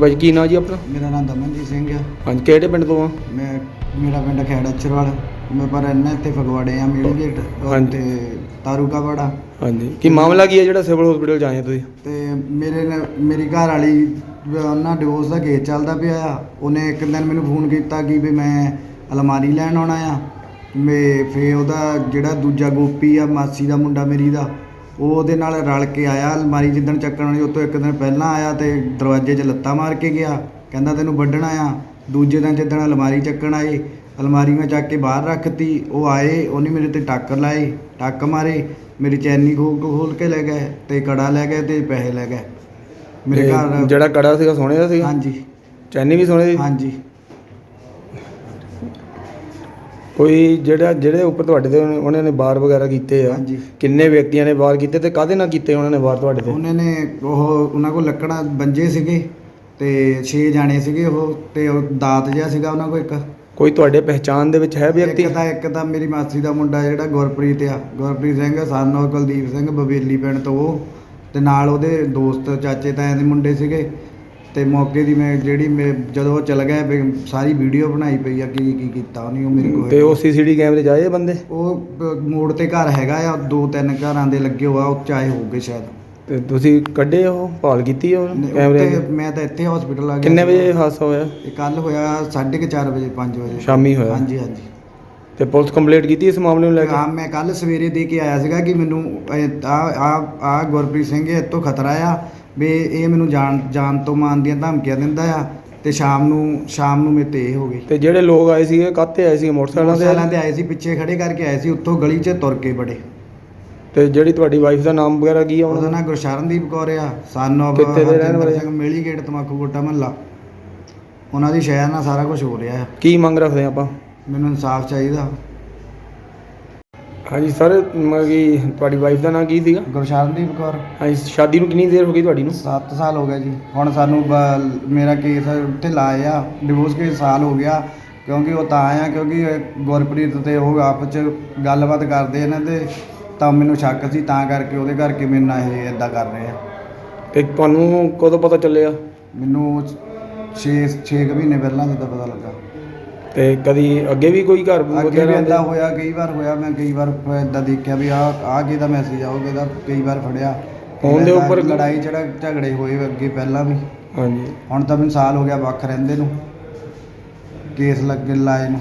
ਭਾਈ ਕੀ ਨਾਂ ਜੀ ਆਪਣਾ? ਮੇਰਾ ਨਾਮ ਦਮਨਜੀਤ ਸਿੰਘ ਆ। ਹਾਂਜੀ ਕਿਹੜੇ ਪਿੰਡ ਤੋਂ ਆ? ਮੈਂ ਮੇਰਾ ਪਿੰਡ ਖੈੜਾ ਚਰਵਾਲ ਮੈਂ ਪਰ ਇੰਨਾ ਇੱਥੇ ਫਗਵਾੜੇ ਆ ਮੇਲ ਗੇਟ ਹਾਂਜੀ। ਤੇ ਤਾਰੂਕਾ ਵਾੜਾ ਹਾਂਜੀ ਕੀ ਮਾਮਲਾ ਕੀ ਹੈ ਜਿਹੜਾ ਸਿਵਲ ਹਸਪੀਟਲ ਚ ਆਏ ਆ ਤੁਸੀਂ? ਤੇ ਮੇਰੇ ਨਾਲ ਮੇਰੀ ਘਰ ਵਾਲੀ ਉਹਨਾਂ ਡਿਵੋਰਸ ਦਾ ਕੇਸ ਚੱਲਦਾ ਪਿਆ ਆ। ਉਹਨੇ ਇੱਕ ਦਿਨ ਮੈਨੂੰ ਫੋਨ ਕੀਤਾ ਕਿ ਵੀ ਮੈਂ ਅਲਮਾਰੀ ਲੈਣ ਆਉਣਾ ਆ। ਮੈਂ ਫੇ ਉਹਦਾ ਜਿਹੜਾ ਦੂਜਾ ਗੋਪੀ ਆ ਮਾਸੀ ਦਾ ਮੁੰਡਾ ਮੇਰੀ ਦਾ ਉਹ ਉਹਦੇ ਨਾਲ ਰਲ ਕੇ ਆਇਆ ਅਲਮਾਰੀ ਜਿੱਦਣ ਚੱਕਣ ਵਾਲੀ ਉਹ ਤੋਂ ਇੱਕ ਦਿਨ ਪਹਿਲਾਂ ਆਇਆ ਤੇ ਦਰਵਾਜ਼ੇ 'ਚ ਲੱਤਾਂ ਮਾਰ ਕੇ ਗਿਆ। ਕਹਿੰਦਾ ਤੈਨੂੰ ਵੱਢਣਾ ਆ ਦੂਜੇ ਦਿਨ ਜਿੱਦਣ ਅਲਮਾਰੀ ਚੱਕਣ ਆਏ ਅਲਮਾਰੀ ਮੈਂ ਚੱਕ ਕੇ ਬਾਹਰ ਰੱਖਤੀ ਉਹ ਆਏ ਉਹਨੇ ਮੇਰੇ ਤੇ ਟੱਕਰ ਲਾਏ ਟੱਕ ਮਾਰੇ ਮੇਰੀ ਚੈਨੀ ਖੋਲ ਖੋਲ ਕੇ ਲੈ ਗਏ ਤੇ ਕੜਾ ਲੈ ਗਏ ਤੇ ਪੈਸੇ ਲੈ ਗਏ। ਮੇਰੇ ਘਰ ਜਿਹੜਾ ਕੜਾ ਸੀਗਾ ਸੋਨੇ ਦਾ ਸੀਗਾ? ਹਾਂਜੀ। ਚੈਨੀ ਵੀ ਸੋਨੇ ਦੀ ਹਾਂਜੀ। ਕੋਈ ਜਿਹੜਾ ਜਿਹੜੇ ਉੱਪਰ ਤੁਹਾਡੇ ਤੇ ਉਹਨੇ- ਉਹਨਾਂ ਨੇ ਬਾਰ ਵਗੈਰਾ ਕੀਤੇ ਆ? ਹਾਂਜੀ। ਕਿੰਨੇ ਵਿਅਕਤੀਆਂ ਨੇ ਬਾਰ ਕੀਤੇ ਤੇ ਕਾਹਦੇ ਨਾਲ ਕੀਤੇ ਉਹਨਾਂ ਨੇ ਬਾਰ ਤੁਹਾਡੇ ਤੇ? ਉਹਨਾਂ ਨੇ ਉਹ ਉਹਨਾਂ ਕੋਲ ਲੱਕੜਾਂ ਬੰਜੇ ਸੀਗੇ ਤੇ 6 ਜਾਣੇ ਸੀਗੇ ਉਹ ਤੇ ਉਹ ਦਾਤ ਜਿਹਾ ਸੀਗਾ ਉਹਨਾਂ ਕੋਲ ਇੱਕ। ਕੋਈ ਤੁਹਾਡੇ ਪਹਿਚਾਣ ਦੇ ਵਿੱਚ ਹੈ ਵਿਅਕਤੀ? ਇੱਕ ਤਾਂ ਇੱਕ ਤਾਂ ਮੇਰੀ ਮਾਸੀ ਦਾ ਮੁੰਡਾ ਜਿਹੜਾ ਗੁਰਪ੍ਰੀਤ ਆ ਗੁਰਪ੍ਰੀਤ ਸਿੰਘ ਸਨ of ਕੁਲਦੀਪ ਸਿੰਘ ਬਵੇਲੀ ਪਿੰਡ ਤੋਂ ਉਹ ਤੇ ਨਾਲ ਉਹਦੇ ਦੋਸਤ ਚਾਚੇ ਤਾਇਆਂ ਦੇ ਮੁੰਡੇ ਸੀਗੇ। ਤੇ ਮੌਕੇ ਦੀ ਮੈਂ ਜਿਹੜੀ ਮੈਂ ਜਦੋਂ ਉਹ ਚਲ ਗਿਆ ਵੀ ਸਾਰੀ ਵੀਡੀਓ ਬਣਾਈ ਪਈ ਆ ਕੀ ਕੀ ਕੀਤਾ ਉਹਨੇ ਉਹ ਮੇਰੇ ਕੋਲ ਤੇ ਉਹ ਸੀਸੀਟੀ ਕੈਮਰੇ 'ਚ ਆਏ ਇਹ ਬੰਦੇ? ਉਹ ਮੋੜ ਤੇ ਘਰ ਹੈਗਾ ਆ ਦੋ ਤਿੰਨ ਘਰਾਂ ਦੇ ਲੱਗੇ ਹੋਆ ਉਹ ਚਾਹੇ ਹੋਊਗੇ ਸ਼ਾਇਦ। ਤੇ ਤੁਸੀਂ ਕੱਢੇ ਉਹ ਭਾਲ ਕੀਤੀ ਉਹ ਕੈਮਰੇ ਉੱਤੇ? ਮੈਂ ਤਾਂ ਇੱਥੇ ਹਸਪੀਟਲ ਆ ਗਿਆ ਕਿੰਨੇ ਵਜੇ ਹਾਦਸਾ ਹੋਇਆ? ਇਹ ਕੱਲ ਹੋਇਆ 4:30 ਵਜੇ 5 ਵਜੇ। ਸ਼ਾਮੀ ਹੋਇਆ? ਹਾਂਜੀ ਹਾਂਜੀ। ਤੇ ਪੁਲਿਸ ਕੰਪਲੀਟ ਕੀਤੀ ਇਸ ਮਾਮਲੇ ਨੂੰ ਲੈ ਕੇ? ਹਾਂ ਮੈਂ ਕੱਲ ਸਵੇਰੇ ਦੇ ਕੇ ਆਇਆ ਸੀਗਾ ਕਿ ਮੈਨੂੰ ਆ ਆ ਗੁਰਪ੍ਰੀਤ ਸਿੰਘ ਇਹ ਤੋਂ ਖਤਰਾ ਆ ਵੀ ਇਹ ਮੈਨੂੰ ਜਾਨ ਜਾਨ ਤੋਂ ਮਾਰਨ ਦੀਆਂ ਧਮਕੀਆਂ ਦਿੰਦਾ ਆ ਤੇ ਸ਼ਾਮ ਨੂੰ ਸ਼ਾਮ ਨੂੰ ਮੇਰੇ ਤੇ ਇਹ ਹੋ ਗਈ। ਤੇ ਜਿਹੜੇ ਲੋਕ ਆਏ ਸੀਗੇ ਕਾਹਤੇ ਆਏ ਸੀ ਮੋਟਰਸਾਈਕਲਾਂ ਮੋਟਰਸਾਈਕਲਾਂ ਤੇ ਤੇ ਆਏ ਸੀ ਪਿੱਛੇ ਖੜੇ ਕਰਕੇ ਆਏ ਸੀ ਉੱਥੋਂ ਗਲੀ 'ਚ ਤੁਰ ਕੇ ਬੜੇ ਤੇ ਜਿਹੜੀ ਤੁਹਾਡੀ ਵਾਈਫ ਦਾ ਨਾਮ ਵਗੈਰਾ ਕੀ ਆ ਉਹਦਾ ਉਹਨਾਂ ਨਾਂ ਗੁਰਸ਼ਰਨਦੀਪ ਕੌਰ ਆ ਸਨ ਆਫ ਕਿੱਥੇ ਦੇ ਰਹਿਣ ਵਾਲੇ? ਸਿੰਘ ਮੇਲੀ ਗੇਟ ਤਮਾਕੂ ਕੋਟਾ ਮਹੱਲਾ। ਉਹਨਾਂ ਦੀ ਸ਼ਹਿਰ ਨਾਲ ਸਾਰਾ ਕੁਝ ਹੋ ਰਿਹਾ ਆ। ਕੀ ਮੰਗ ਰੱਖਦੇ ਆਪਾਂ? ਮੈਨੂੰ ਇਨਸਾਫ ਚਾਹੀਦਾ। ਹਾਂਜੀ ਸਰ ਕਿ ਤੁਹਾਡੀ ਵਾਈਫ ਦਾ ਨਾਮ ਕੀ ਸੀਗਾ? ਗੁਰਸ਼ਰਨਦੀਪ ਕੌਰ। ਹਾਂਜੀ ਸ਼ਾਦੀ ਨੂੰ ਕਿੰਨੀ ਦੇਰ ਹੋ ਗਈ ਤੁਹਾਡੀ ਨੂੰ? 7 ਸਾਲ ਹੋ ਗਏ ਜੀ। ਹੁਣ ਸਾਨੂੰ ਬ- ਮੇਰਾ ਕੇਸ ਉੱਥੇ ਲਾਏ ਆ ਡਿਵੋਰਸ ਕੇਸ ਸਾਲ ਹੋ ਗਿਆ ਕਿਉਂਕਿ ਉਹ ਤਾਂ ਆ ਕਿਉਂਕਿ ਗੁਰਪ੍ਰੀਤ ਤੇ ਉਹ ਆਪਸ ਚ ਗੱਲਬਾਤ ਕਰਦੇ ਨੇ ਤੇ ਤਾਂ ਮੈਨੂੰ ਸ਼ੱਕ ਸੀ ਤਾਂ ਕਰਕੇ ਉਹਦੇ ਕਰਕੇ ਮੇਰੇ ਨਾਲ ਇਹ ਇਦਾਂ ਕਰ ਰਹੇ ਆ। ਤੇ ਤੁਹਾਨੂੰ ਕਦੋਂ ਪਤਾ ਚੱਲਿਆ? ਮੈਨੂੰ 6 6 ਮਹੀਨੇ ਪਹਿਲਾਂ ਜਦੋਂ ਪਤਾ ਲੱਗਾ। ਤੇ ਕਦੀ ਅੱਗੇ ਵੀ ਕੋਈ ਘਰ ਅੱਗੇ ਵੀ ਵਗੈਰਾ ਇਦਾਂ ਹੋਇਆ ਕਈ ਵਾਰ ਹੋਇਆ ਮੈਂ ਕਈ ਵਾਰ ਇਦਾਂ ਦੇਖਿਆ ਵੀ ਆ ਆ ਕਿਹਦਾ ਮੈਸੇਜ ਆਉਗੇ ਦਾ ਕਈ ਵਾਰ ਫੜਿਆ। ਫੋਨ ਦੇ ਏਦਾਂ ਉੱਪਰ- ਲੜਾਈ ਝੜਾ ਝਗੜੇ ਹੋਏ ਅੱਗੇ ਪਹਿਲਾਂ ਵੀ। ਹਾਂਜੀ। ਹੁਣ ਤਾਂ ਮੈਨੂੰ ਸਾਲ ਹੋ ਗਿਆ ਵੱਖ ਰਹਿੰਦੇ ਨੂੰ। ਕੇਸ ਲੱਗੇ ਲਾਏ ਨੂੰ।